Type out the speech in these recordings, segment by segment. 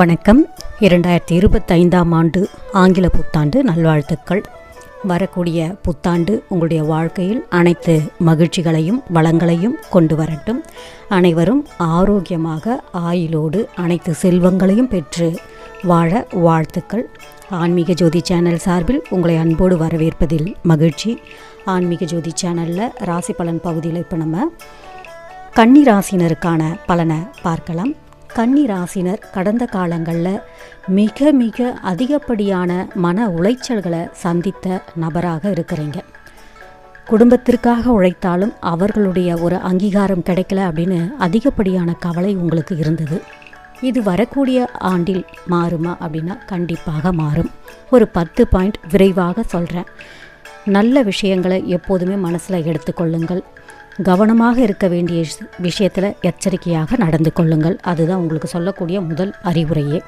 வணக்கம். இரண்டாயிரத்தி இருபத்தைந்தாம் ஆண்டு ஆங்கில புத்தாண்டு நல்வாழ்த்துக்கள். வரக்கூடிய புத்தாண்டு உங்களுடைய வாழ்க்கையில் அனைத்து மகிழ்ச்சிகளையும் வளங்களையும் கொண்டு வரட்டும். அனைவரும் ஆரோக்கியமாக ஆயுளோடு அனைத்து செல்வங்களையும் பெற்று வாழ வாழ்த்துக்கள். ஆன்மீக ஜோதி சேனல் சார்பில் உங்களை அன்போடு வரவேற்பதில் மகிழ்ச்சி. ஆன்மீக ஜோதி சேனலில் ராசி பலன் பகுதியில் இப்போ நம்ம கன்னி ராசினருக்கான பலனை பார்க்கலாம். கன்னி ராசினர் கடந்த காலங்களில் மிக மிக அதிகப்படியான மன உளைச்சல்களை சந்தித்த நபராக இருக்கிறீங்க. குடும்பத்திற்காக உழைத்தாலும் அவர்களுடைய ஒரு அங்கீகாரம் கிடைக்கல அப்படின்னு அதிகப்படியான கவலை உங்களுக்கு இருந்தது. இது வரக்கூடிய ஆண்டில் மாறுமா அப்படின்னா கண்டிப்பாக மாறும். ஒரு பத்து பாயிண்ட் விரைவாக சொல்கிறேன் நல்ல விஷயங்களை எப்போதுமே மனசில் எடுத்துக்கொள்ளுங்கள். கவனமாக இருக்க வேண்டிய விஷயத்தில் எச்சரிக்கையாக நடந்து கொள்ளுங்கள். அதுதான் உங்களுக்கு சொல்லக்கூடிய முதல் அறிவுரையே.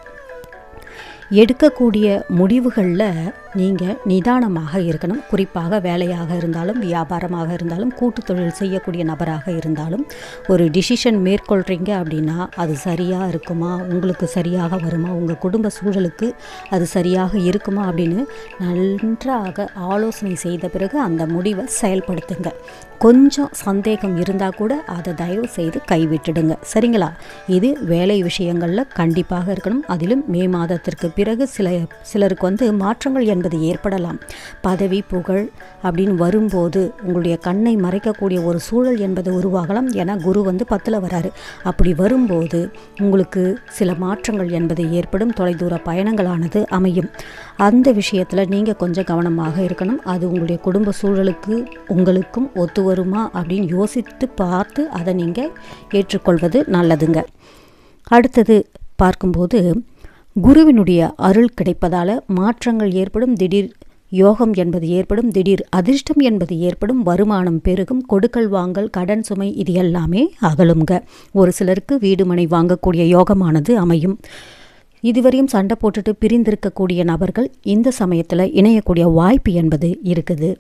எடுக்கக்கூடிய முடிவுகளில் நீங்கள் நிதானமாக இருக்கணும். குறிப்பாக வேலையாக இருந்தாலும் வியாபாரமாக இருந்தாலும் கூட்டு தொழில் செய்யக்கூடிய நபராக இருந்தாலும் ஒரு டிசிஷன் மேற்கொள்கிறீங்க அப்படின்னா அது சரியாக இருக்குமா? உங்களுக்கு சரியாக வருமா? உங்கள் குடும்ப சூழலுக்கு அது சரியாக இருக்குமா? அப்படின்னு நன்றாக ஆலோசனை செய்த பிறகு அந்த முடிவை செயல்படுத்துங்க. கொஞ்சம் சந்தேகம் இருந்தால் கூட அதை தயவு செய்து கைவிட்டுடுங்க. சரிங்களா? இது வேலை விஷயங்களில் கண்டிப்பாக இருக்கணும். அதிலும் மே மாதத்திற்கு பிறகு பிறகு சில சிலருக்கு வந்து மாற்றங்கள் என்பது ஏற்படலாம். பதவி புகழ் அப்படின்னு வரும்போது உங்களுடைய கண்ணை மறைக்கக்கூடிய ஒரு சூழல் என்பது உருவாகலாம் ஏன்னா குரு வந்து பத்தில் வராரு. அப்படி வரும்போது உங்களுக்கு சில மாற்றங்கள் என்பது ஏற்படும். தொலைதூர பயணங்களானது அமையும். அந்த விஷயத்தில் நீங்கள் கொஞ்சம் கவனமாக இருக்கணும். அது உங்களுடைய குடும்ப சூழலுக்கு உங்களுக்கும் ஒத்து வருமா அப்படின்னு யோசித்து பார்த்து அதை நீங்கள் ஏற்றுக்கொள்வது நல்லதுங்க. அடுத்தது பார்க்கும்போது குருவினுடைய அருள் கிடைப்பதால் மாற்றங்கள் ஏற்படும் திடீர் யோகம் என்பது ஏற்படும் திடீர் அதிர்ஷ்டம் என்பது ஏற்படும் வருமானம் பெருகும் கொடுக்கல் வாங்கல் கடன் சுமை இது எல்லாமே அகலுங்க ஒரு சிலருக்கு வீடு மனை வாங்கக்கூடிய யோகமானது அமையும். இதுவரையும் சண்டை போட்டுட்டு பிரிந்திருக்கக்கூடிய நபர்கள் இந்த சமயத்தில் இணையக்கூடிய வாய்ப்பு என்பது இருக்குது.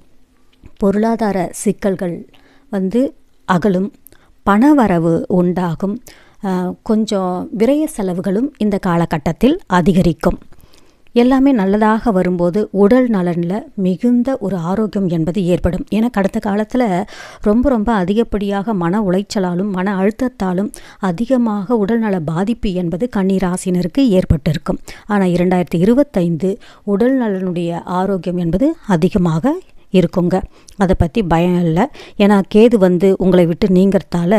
பொருளாதார சிக்கல்கள் வந்து அகலும் பணவரவு உண்டாகும். கொஞ்சம் விரய செலவுகளும் இந்த காலகட்டத்தில் அதிகரிக்கும். எல்லாமே நல்லதாக வரும்போது உடல் நலனில் மிகுந்த ஒரு ஆரோக்கியம் என்பது ஏற்படும். ஏன்னா கடந்த காலத்தில் ரொம்ப ரொம்ப அதிகப்படியாக மன உளைச்சலாலும் மன அழுத்தத்தாலும் அதிகமாக உடல்நல பாதிப்பு என்பது கண்ணீராசினருக்கு ஏற்பட்டிருக்கும். ஆனால் இரண்டாயிரத்தி இருபத்தைந்து உடல் நலனுடைய ஆரோக்கியம் என்பது அதிகமாக இருக்குங்க. அதை பற்றி பயம் இல்லை. ஏன்னா கேது வந்து உங்களை விட்டு நீங்கிறதால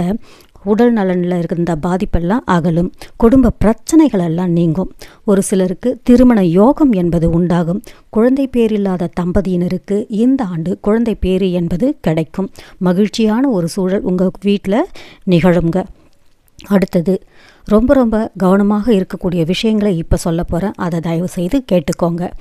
உடல் நலனில் இருந்த பாதிப்பெல்லாம் அகலும். குடும்ப பிரச்சனைகள் எல்லாம் நீங்கும். ஒரு சிலருக்கு திருமண யோகம் என்பது உண்டாகும். குழந்தை பேர் இல்லாத தம்பதியினருக்கு இந்த ஆண்டு குழந்தை பேரு என்பது கிடைக்கும். மகிழ்ச்சியான ஒரு சூழல் உங்கள் வீட்டில் நிகழுங்க. அடுத்தது ரொம்ப ரொம்ப கவனமாக இருக்கக்கூடிய விஷயங்களை இப்போ சொல்ல போகிறேன் அதை தயவு செய்து கேட்டுக்கோங்க.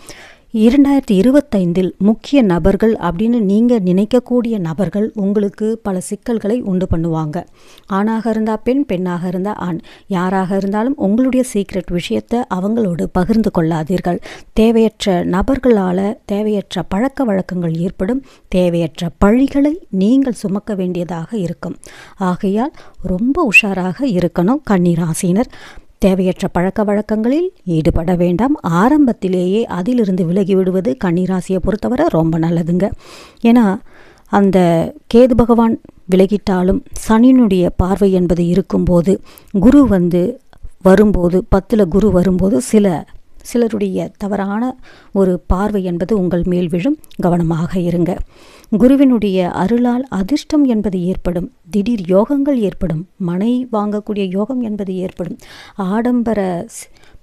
இரண்டாயிரத்தி இருபத்தைந்தில் முக்கிய நபர்கள் அப்படின்னு நீங்கள் நினைக்கக்கூடிய நபர்கள் உங்களுக்கு பல சிக்கல்களை உண்டு பண்ணுவாங்க. ஆணாக இருந்தால் பெண் பெண்ணாக இருந்தால் ஆண். யாராக இருந்தாலும் உங்களுடைய சீக்ரெட் விஷயத்தை அவங்களோடு பகிர்ந்து கொள்ளாதீர்கள். தேவையற்ற நபர்களால் தேவையற்ற பழக்க வழக்கங்கள் ஏற்படும். தேவையற்ற பழிகளை நீங்கள் சுமக்க வேண்டியதாக இருக்கும். ஆகையால் ரொம்ப உஷாராக இருக்கணும் கண்ணீராசினர் தேவையற்ற பழக்க வழக்கங்களில் ஈடுபட வேண்டாம். ஆரம்பத்திலேயே அதிலிருந்து விலகி விடுவது கன்னிராசியை பொறுத்தவரை ரொம்ப நல்லதுங்க. ஏன்னா அந்த கேது பகவான் விலகிட்டாலும் சனியினுடைய பார்வை என்பது இருக்கும்போது குரு வந்து வரும்போது பத்தில் குரு வரும்போது சில சிலருடைய தவறான ஒரு பார்வை என்பது உங்கள் மேல் விழும். கவனமாக இருங்க. குருவினுடைய அருளால் அதிர்ஷ்டம் என்பது ஏற்படும். திடீர் யோகங்கள் ஏற்படும். மனை வாங்கக்கூடிய யோகம் என்பது ஏற்படும். ஆடம்பர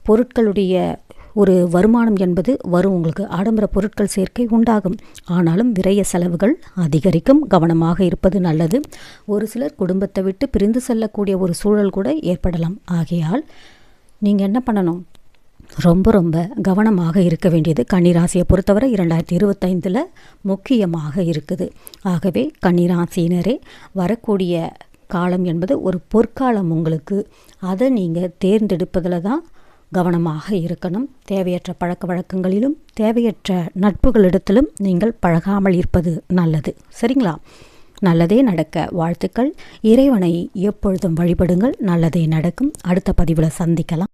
பொருட்களுடைய ஒரு வருமானம் என்பது வரும். உங்களுக்கு ஆடம்பர பொருட்கள் சேர்க்கை உண்டாகும். ஆனாலும் விரைய செலவுகள் அதிகரிக்கும். கவனமாக இருப்பது நல்லது. ஒரு சிலர் குடும்பத்தை விட்டு பிரிந்து செல்லக்கூடிய ஒரு சூழல் கூட ஏற்படலாம். ஆகையால் நீங்கள் என்ன பண்ணணும்? ரொம்ப ரொம்ப கவனமாக இருக்க வேண்டியது கன்னிராசியை பொறுத்தவரை இரண்டாயிரத்தி இருபத்தைந்தில் முக்கியமாக இருக்குது. ஆகவே கன்னிராசியினரே வரக்கூடிய காலம் என்பது ஒரு பொற்காலம் உங்களுக்கு. அதை நீங்கள் தேர்ந்தெடுப்பதில் தான் கவனமாக இருக்கணும். தேவையற்ற பழக்க வழக்கங்களிலும் தேவையற்ற நட்புகளிடத்திலும் நீங்கள் பழகாமல் இருப்பது நல்லது. சரிங்களா? நல்லதே நடக்க வாழ்த்துக்கள். இறைவனை எப்பொழுதும் வழிபடுங்கள். நல்லதே நடக்கும். அடுத்த பதிவில் சந்திக்கலாம்.